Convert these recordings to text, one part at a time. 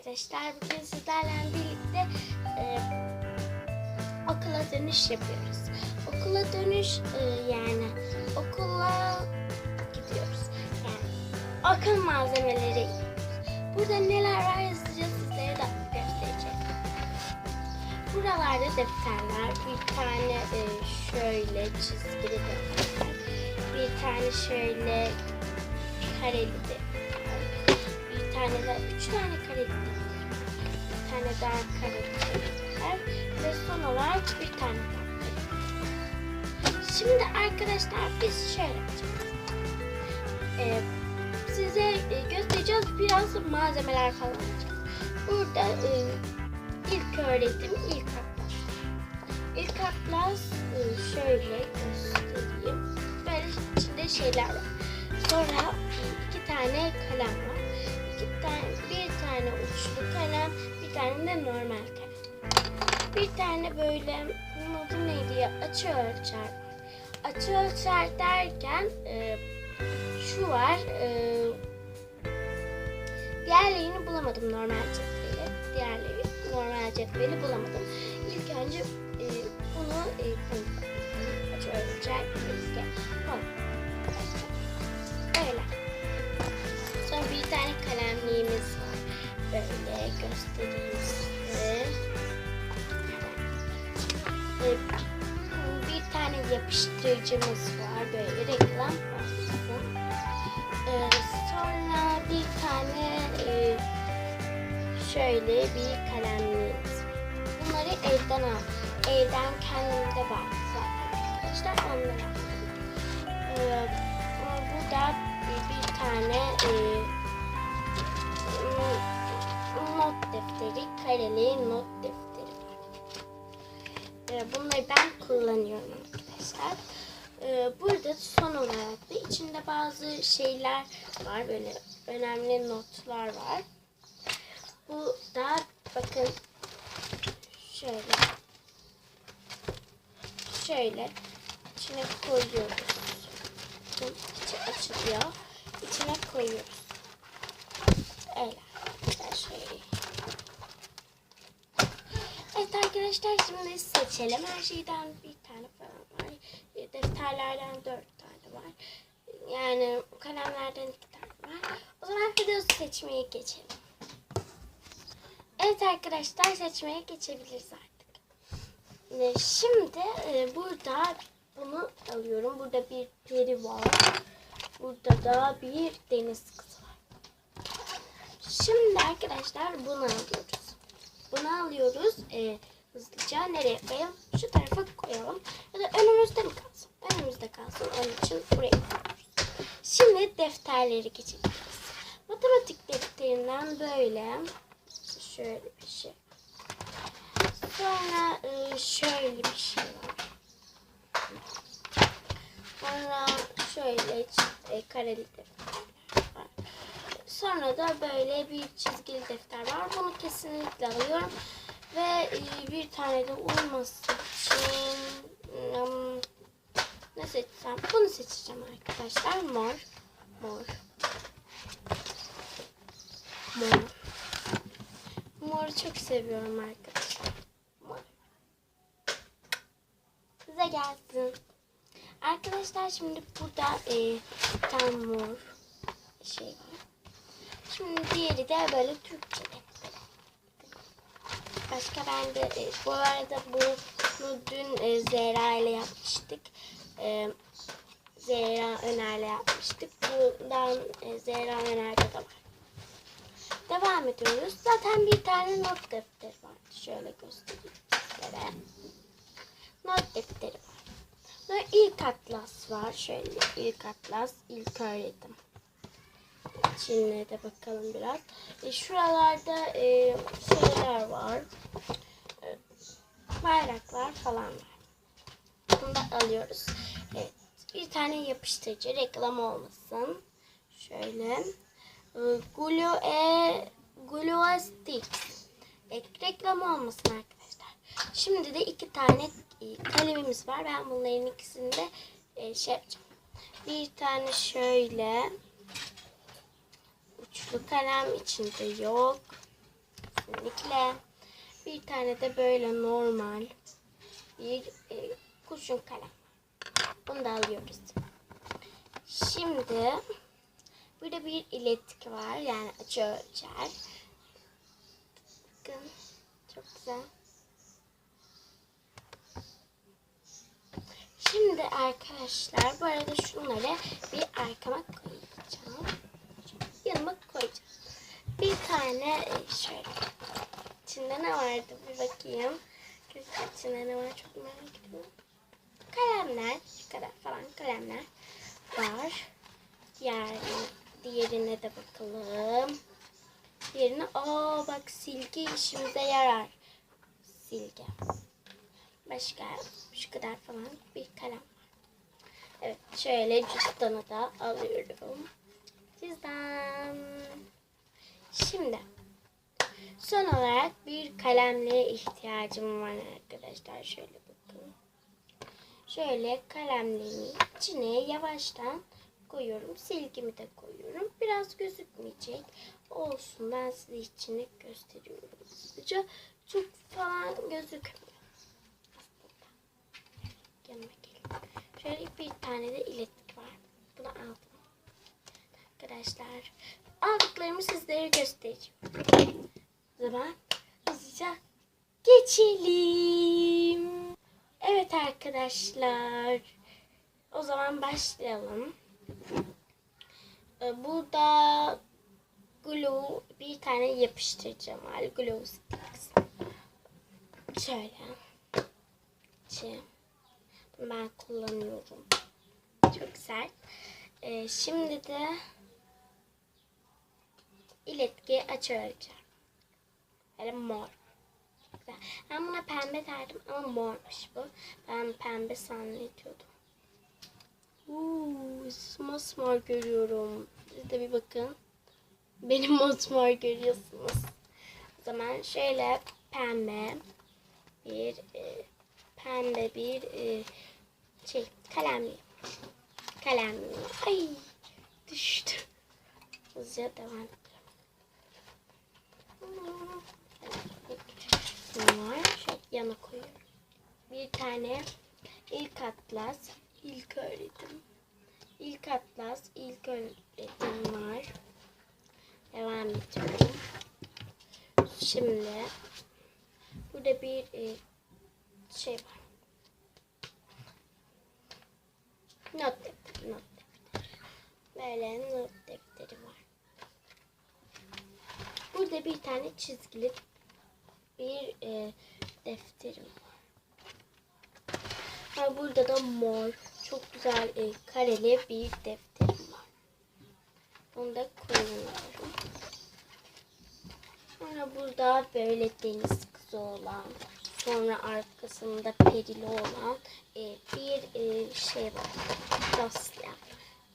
arkadaşlar. Bugün sizlerle birlikte e, okula dönüş yapıyoruz. Okula dönüş e, yani okula gidiyoruz. Yani okul malzemeleri. Burada neler var yazacağız sizlere de göstereceğim. Buralarda defterler, bir tane e, şöyle çizgili defter, bir tane şöyle kareli defter, tane de üç tane kareli defter, bir tane daha kareli defter ve son olarak bir tane daha. Şimdi arkadaşlar biz şöyle yapacağız. Ee, size e, göstereceğiz biraz malzemeler falan. Burada e, ilk öğretim ilk atlas. İlk atlas e, şöyle göstereyim. Böyle içinde şeyler var. Sonra iki tane kalem var. Tane, bir tane uçlu kalem, bir tane de normal kalem. Bir tane böyle bunun adı neydi ya? Açı ölçer. Açı ölçer derken e, şu var. E, diğerlerini bulamadım normal cetveli. Diğerleri normal cetveli bulamadım. İlk önce e, bunu e. Açı ölçer ilke. Tane kalemliğimiz var. Böyle göstereyim size. Ee, Bir tane yapıştırıcımız var. Böyle reklam olsun. Ee, Sonra bir tane e, şöyle bir kalemliğimiz. Bunları evden al. Evden kendimde var zaten arkadaşlar. Onları aldım. Ee, burada bir, bir tane e, defteri, kareli not defteri. Ee, bunları ben kullanıyorum arkadaşlar. Ee, burada son olarak da içinde bazı şeyler var. Böyle önemli notlar var. Bu da bakın şöyle şöyle içine koyuyoruz. Bakın içi açılıyor. İçine koyuyoruz. Öyle. Şöyle. Evet arkadaşlar şimdi seçelim. Her şeyden bir tane falan var. Defterlerden dört tane var. Yani kalemlerden iki tane var. O zaman videosu seçmeye geçelim. Evet arkadaşlar seçmeye geçebiliriz artık. Ee, Şimdi e, burada bunu alıyorum. Burada bir peri var. Burada da bir deniz kızı var. Şimdi arkadaşlar bunu alıyoruz. Bunu alıyoruz. Ee, hızlıca nereye koyalım? Şu tarafa koyalım. Ya da önümüzde mi kalsın? Önümüzde kalsın. Onun için buraya koyuyoruz. Şimdi defterleri geçeceğiz. Matematik defterinden böyle şöyle bir şey. Sonra e, şöyle bir şey var. Sonra şöyle e, kareli defterler var. Sonra da böyle bir çizgili defter var. Bunu kesinlikle alıyorum. Ve e, bir tane de olması için ne seçsem? Bunu seçeceğim arkadaşlar. Mor. Mor. Mor. Moru çok seviyorum arkadaşlar. Size gelsin. Arkadaşlar şimdi burada e, tane mor şey var. Şimdi diğeri de böyle Türkçe. Başka ben de e, bu arada bunu dün e, Zehra ile yapmıştık. E, Zehra Öner'le yapmıştık. Bundan e, Zehra Öner'de de var. Devam ediyoruz. Zaten bir tane not defteri var. Şöyle göstereyim sizlere. Not defteri var. Sonra ilk atlas var. Şöyle ilk atlas, ilk öğretim. İçine de bakalım biraz. E, şuralarda e, şeyler var. E, bayraklar falan var. Bunu da alıyoruz. Evet. Bir tane yapıştırıcı reklam olmasın. Şöyle. E, Glue e, Glue Sticks. E, reklam olmasın arkadaşlar. Şimdi de iki tane e, kalemimiz var. Ben bunların ikisini de e, şey yapacağım. Bir tane şöyle uçlu kalem içinde yok. kesinlikle. Bir tane de böyle normal bir e, kurşun kalem. Bunu da alıyoruz. Şimdi burada bir iletik var. Yani açı ölçer. Bakın. Çok güzel. Şimdi arkadaşlar bu arada şunları bir arkama koyacağım. Yanıma koyacağım. Bir tane şöyle. İçinde ne vardı bir bakayım. İçinde ne var çok merak ediyorum. Kalemler. Şu kadar falan kalemler var. Diğer, diğerine de bakalım. Diğerine aa bak silgi işimize yarar. Silgi. Başka şu kadar falan bir kalem var. Evet şöyle cüzdanı da alıyorum. Cüzdan. Şimdi son olarak bir kalemliğe ihtiyacım var arkadaşlar. Şöyle bakın. Şöyle kalemliğin içine yavaştan koyuyorum. Silgimi de koyuyorum. Biraz gözükmeyecek. Olsun ben size içini gösteriyorum. Hızlıca çok falan gözükmüyor. Şöyle bir tane de aldım. Arkadaşlar aldıklarımı sizlere göstereceğim. O zaman hızlıca geçelim. Evet arkadaşlar. O zaman başlayalım. Ee, Burada glue bir tane yapıştıracağım var. Glue sticks. Şöyle. Bunu ben kullanıyorum. Çok güzel. Ee, şimdi de iletki açıyorum. Böyle mor. Ben buna pembe derdim ama mormuş bu. Ben pembe zannediyordum. Uuu, mosmor görüyorum. Siz de bir bakın. Benim mosmor görüyorsunuz. O zaman şöyle pembe bir e, pembe bir e, şey kalemli. Kalemli. Ay düştü. Hızlıca devam. Bunlar şöyle yana koyuyorum. Bir tane ilk atlas, ilk öğretim. İlk atlas, ilk öğretim var. Devam ediyorum. Şimdi burada bir e, şey var. Not not. Böyle not defteri var. Burada bir tane çizgili bir e, defterim var. Ha, burada da mor, çok güzel e, kareli bir defterim var. Bunu da kullanıyorum. Sonra burada böyle deniz kızı olan, sonra arkasında perili olan e, bir e, şey var. Dasya.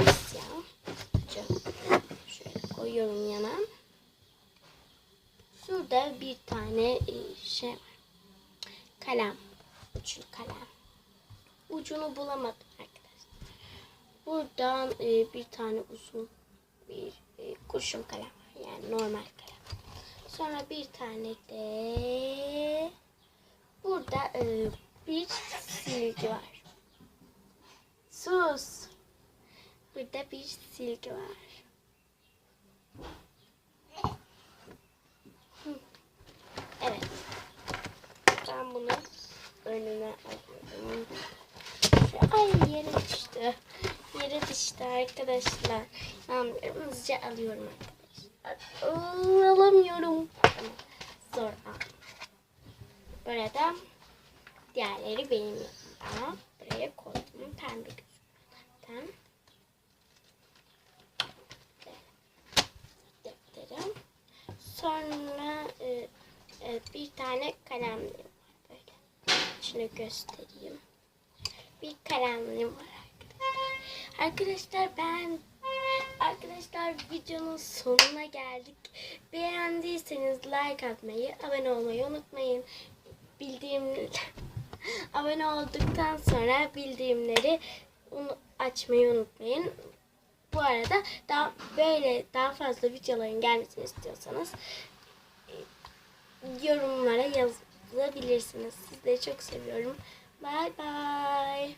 Dasya. Şöyle koyuyorum yana. Şurada bir tane e, şey var. Kalem. Uçlu kalem. Ucunu bulamadım arkadaşlar. Buradan e, bir tane uzun bir e, kurşun kalem var. Yani normal kalem. Sonra bir tane de burada bir silgi var. Sus. Burada bir silgi var. Hı. Evet. Ben bunu önüne alıyorum. Ay yere düştü. Yere düştü arkadaşlar. Yanmıyorum. Hızlıca alıyorum arkadaşlar. Alamıyorum. Tamam. Zor al. Burada diğerleri benim yanımda. Buraya koydum. Pembe gözüküyor. Sonra e, e, bir tane böyle. Şunu göstereyim. Bir kalemliğim var arkadaşlar. Arkadaşlar ben Arkadaşlar videonun sonuna geldik. Beğendiyseniz like atmayı, abone olmayı unutmayın. Bildirim abone olduktan sonra bildirimleri unu- açmayı unutmayın. Bu arada daha böyle daha fazla videoların gelmesini istiyorsanız e, yorumlara yazabilirsiniz. Sizleri çok seviyorum. Bay bay.